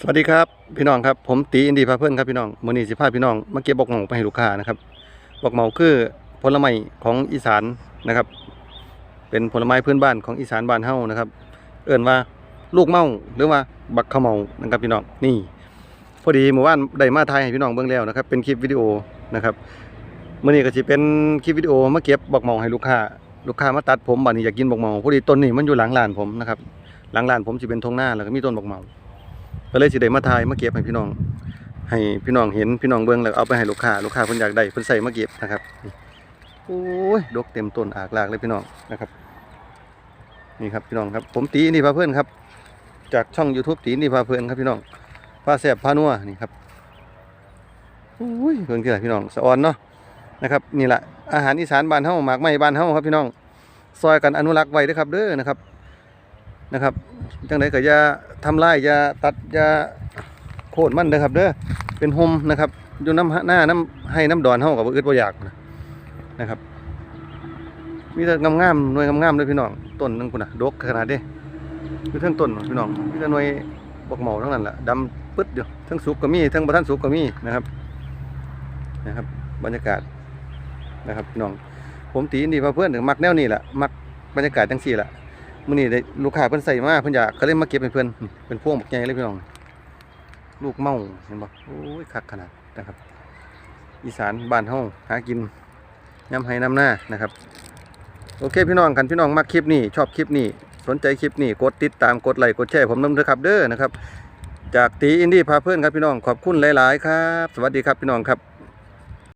สวัสดีครับพี่น้องครับผมตีอินดีพาเพื่อนครับพี่น้องมือนี้สิพาพี่น้องมาเก็บบอกเหมาไปให้ลูกค้านะครับบอกเหมาคือผลไม้ของอีสานนะครับ เป็นผลไม้พื้นบ้านของอีสานบ้านเฮานะครับ เอิ่นว่าลูกเมาหรือว่าบักขะเมานะครับพี่น้องนี่ พอดีเมื่อวานได้มาถ่ายให้พี่น้องเบิ่งแล้วนะครับ เป็นคลิปวิดีโอนะครับมื้อนี้ก็สิเป็นคลิปวิดีโอมาเก็บบอกเหมาให้ลูกค้า ลูกค้ามาตัดผมบัดนี้อยากกินบอกเหมาพอดีต้นนี้มันอยู่หลังร้านผมนะครับหลังร้านผมสิเป็นทงหน้าแล้วก็มีต้นบอกเหมา ก็เลยสิได้มาถ่ายมาเก็บให้พี่น้อง ให้พี่น้องเห็นพี่น้องเบิ่งแล้วเอาไปให้ลูกค้าลูกค้าเพิ่นอยากได้เพิ่นใส่มาเก็บนะครับโอ้ยดกเต็มต้นอากลากเลยพี่น้องนะครับนี่ครับพี่น้องครับผมตีนี่พาเพื่อนครับ จากช่อง YouTube ตีนี่พาเพื่อนครับพี่น้องพาแซ่บพานัวนี่ครับโอ้ยเพิ่นคืออะพี่น้องสะออนเนาะนะครับนี่แหละอาหารอีสานบ้านเฮาหมากไม้บ้านเฮาครับพี่น้อง ซอยกันอนุรักษ์ไว้ด้อครับเด้อนะครับ นะครับจังไดก็อย่าทำลายอย่าตัดอย่าโค่นมันเด้อครับเด้อเป็นโฮมนะครับอยู่น้ำหน้าน้ำให้น้ำดอนเฮากับบ่อึดบ่อยากนะนะครับมีแต่งามๆหน่วยงามๆเลยพี่น้องต้นหนึงพุ่นน่ะดกขนาดเด้อยู่เทั้งต้นพี่น้องมีแต่หน่วยบกเหมาทั้งนั้นแหละดำปึ๊ดอยู่ทั้งสุกก็มีทั้งบ่ทันสุกก็มีนะครับนะครับ บรรยากาศนะครับพี่น้องผมตีนี่เพื่อนถึงมักแนวนี้แหละมักบรรยากาศจังซี่แหละ มื้อนี้ได้ลูกค้าเพิ่นใส่มาเพิ่นอยากก็เลยมาเก็บให้เพิ่นนี่เป็นพวงบักใหญ่เลยพี่น้อง ลูกเมาเห็นบ่โอ้ยคักขนาดนะครับ อีสานบ้านเฮาหากินยำไห้น้ำหน้านะครับ โอเคพี่น้องกันพี่น้องมักคลิปนี้ชอบคลิปนี้สนใจคลิปนี้กดติดตามกดไลค์กดแชร์ผมนำเด้อครับเด้อนะครับ จากตีอินดี้พาเพื่อนครับพี่น้องขอบคุณหลาย ๆ ครับ สวัสดีครับพี่น้องครับ